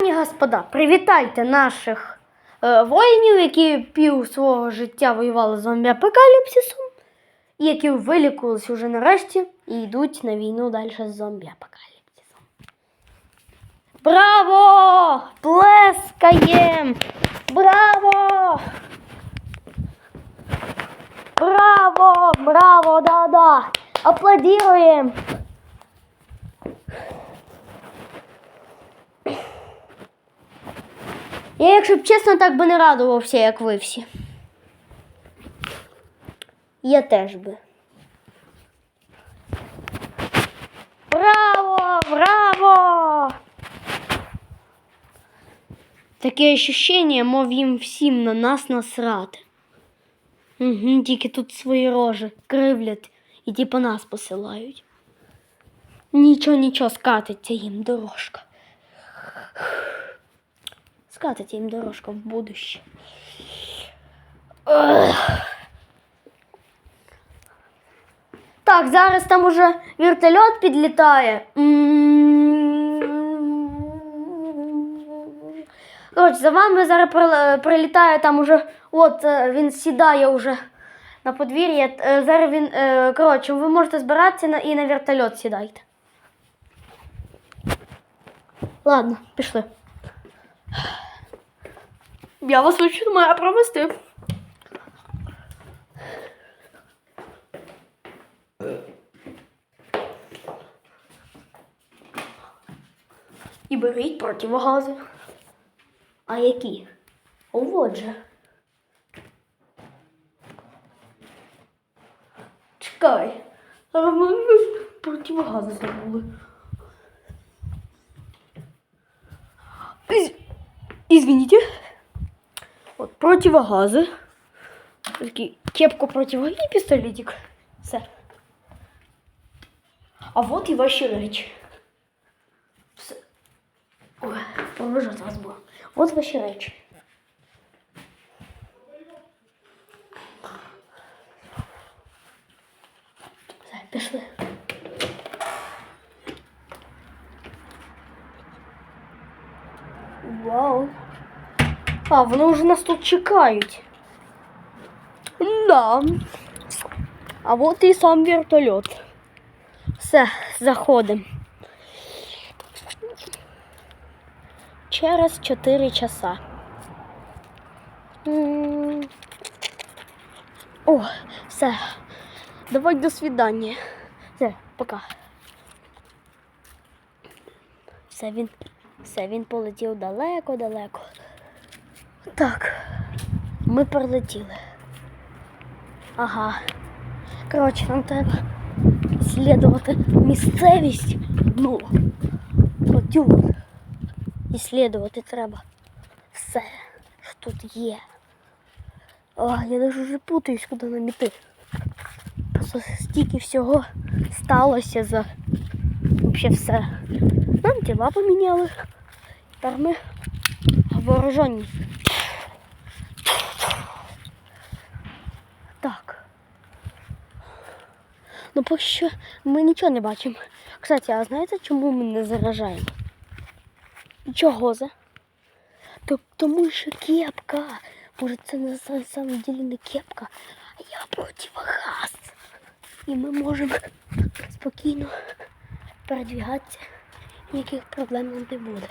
Пані господа, привітайте наших е, воїнів, які пів свого життя воювали з зомбі-апокаліпсисом, і які вилікувалися вже нарешті і йдуть на війну далі з зомбі-апокаліпсисом. Браво! Плескаєм! Браво! Браво! Браво! Да-да! Аплодируем! Я, якщо б чесно, так би не радувався, як ви всі. Я теж би. Браво! Браво! Таке ощущення, мов їм всім на нас насрати. Угу, тільки тут свої рожі кривлять і типу нас посилають. Нічого, нічого, скатиться їм дорожка. Скатиться їм дорожка в будуще. Ех. Так, зараз там уже вертольот підлітає. Коротше, за вами зараз прил- прилітає там уже. От він сідає уже на подвір'я. Зараз він. Коротше, ви можете збиратися і на вертольот сідайте. Ладно, пішли. Я вас учу маю провести. І беріть противогази. А які? О, же. Чекай. А ми противогази забули. Из- Извините. Вот противогазы. Такий кепку противогаз и пистолетик. Все. А вот и ваші речі. Все. Ой, поважати вас було. От ваші речі. Все, пішли. Вау. А, вони вже нас тут чекають. Да. А от і сам вертольот. Все, заходимо. Через 4 часа. О, все. Давай до свидання. Все, пока. Все, він, все, він полетів далеко-далеко. Так, ми прилетіли. Ага. Коротше, нам треба слідувати місцевість. Ну, отю. Іслідувати треба все, що тут є. О, я даже вже путаюсь, куди нам іти. Просто стільки всього сталося за вообще все. Нам тіла поміняли. Тепер ми вооружені. Так. Ну поки що ми нічого не бачимо. Кстати, а знаєте, чому ми не заражаємо? Чого за? Тому що кепка. Може це на са- самом деле не кепка, а я противогаз. І ми можемо спокійно передвігатися. Ніяких проблем не буде.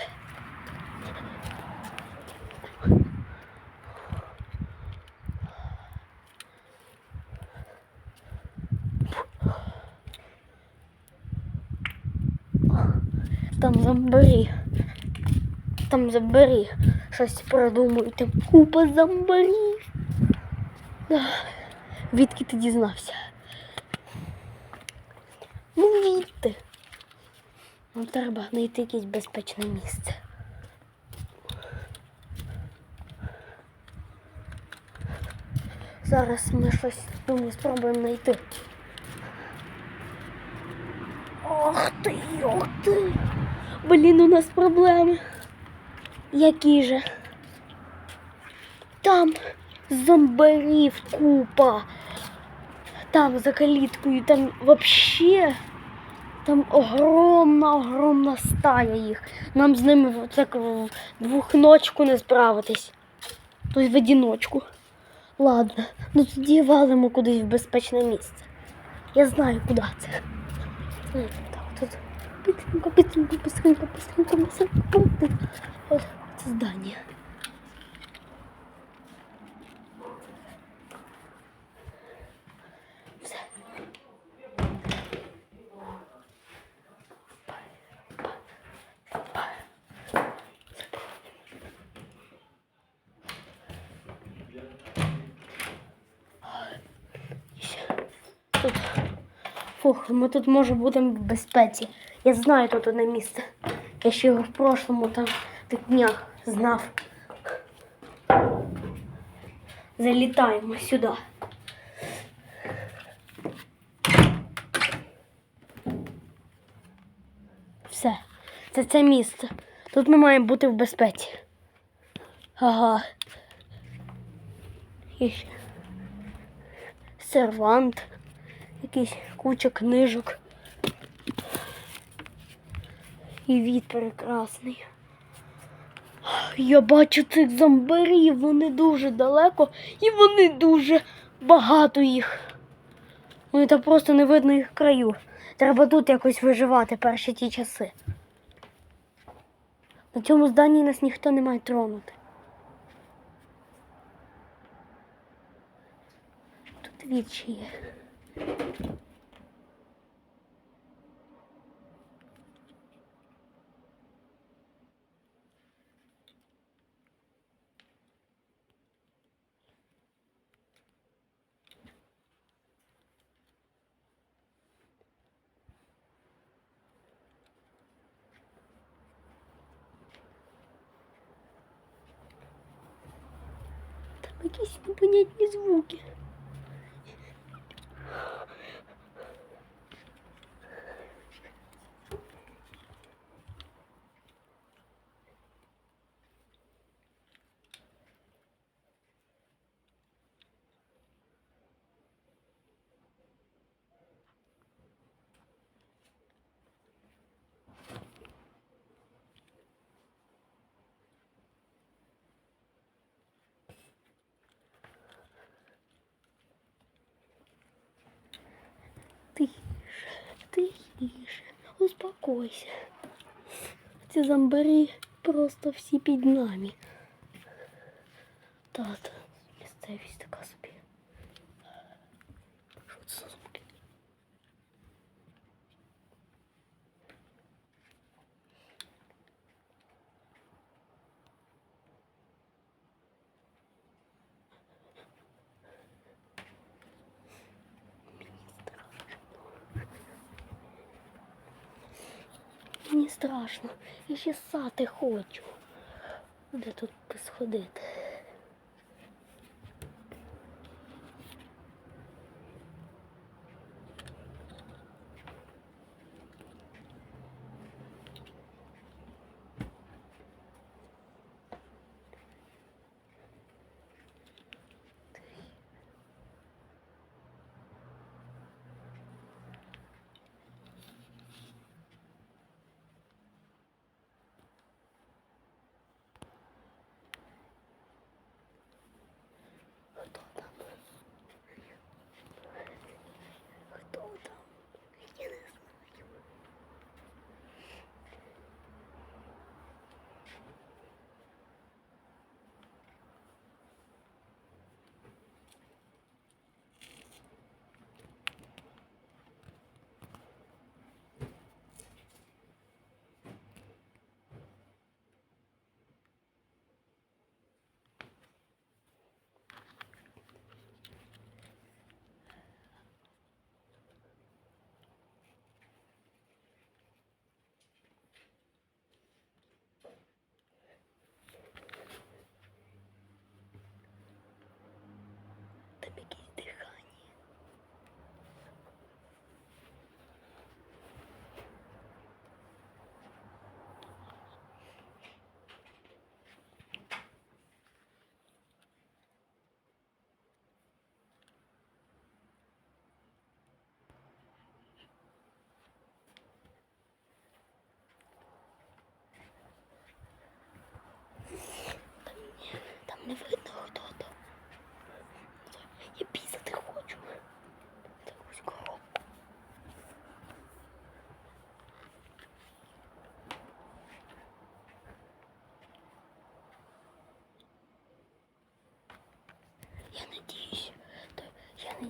Там зомбарі. Там зомбарі. Щось придумують. Там купа зомбарів. Відки ти дізнався? Ну, відти. Нам треба знайти якесь безпечне місце. Зараз ми щось думаю, спробуємо знайти. Ох ти, ох ти. Блін, у нас проблеми. Які же? Там зомбарів купа. Там за каліткою, там вообще Там огромна, огромна стая їх. Нам з ними так в двохночку не справитись. Тобто в одиночку. Ладно, ну тоді валимо кудись в безпечне місце. Я знаю, куди це. Быстренько, быстренько, быстренько, быстренько, быстренько. От це здання. Все. Тут. Фух, ми тут може будемо в безпеці. Я знаю тут одне місце. Я ще його в прошлому там тих днях знав. Залітаємо сюди. Все, це це місце. Тут ми маємо бути в безпеці. Ага. Ще сервант, якийсь куча книжок. І від прекрасний. Я бачу цих зомбарів, вони дуже далеко і вони дуже багато їх. Вони там просто не видно їх краю. Треба тут якось виживати перші ті часи. На цьому зданні нас ніхто не має тронути. Тут вічі є. Якісь непонятні звуки. Тише, успокойся. Ці зомбарі просто всі під нами. Тата, місцевість така собі. Що це за звуки? Мені страшно. Я ще сати хочу. Де тут сходити?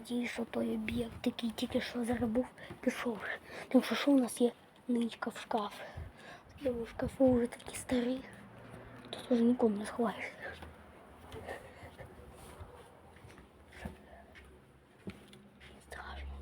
Я надіюсь, що той об'єкт, який тільки що зараз був, пішов. Тому що що у нас є ничка в шкаф. Я в шкафу вже такі старі. Тут вже нікому не сховаєшся. Страшно.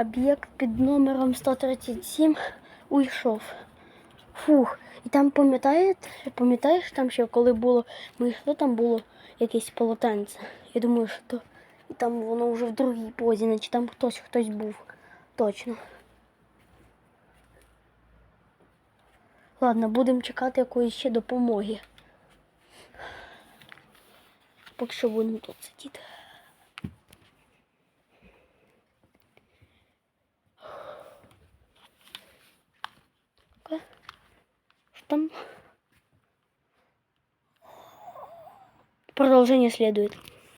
Об'єкт під номером 137 уйшов. Фух. І там пам'ятаєте, пам'ятаєш там ще коли було, ми йшли, там було якесь полотенце. Я думаю, що то і там воно вже в другій позі, наче там хтось хтось був. Точно. Ладно, будемо чекати якоїсь ще допомоги. Поки що будемо тут сидіти. Продолжение следует.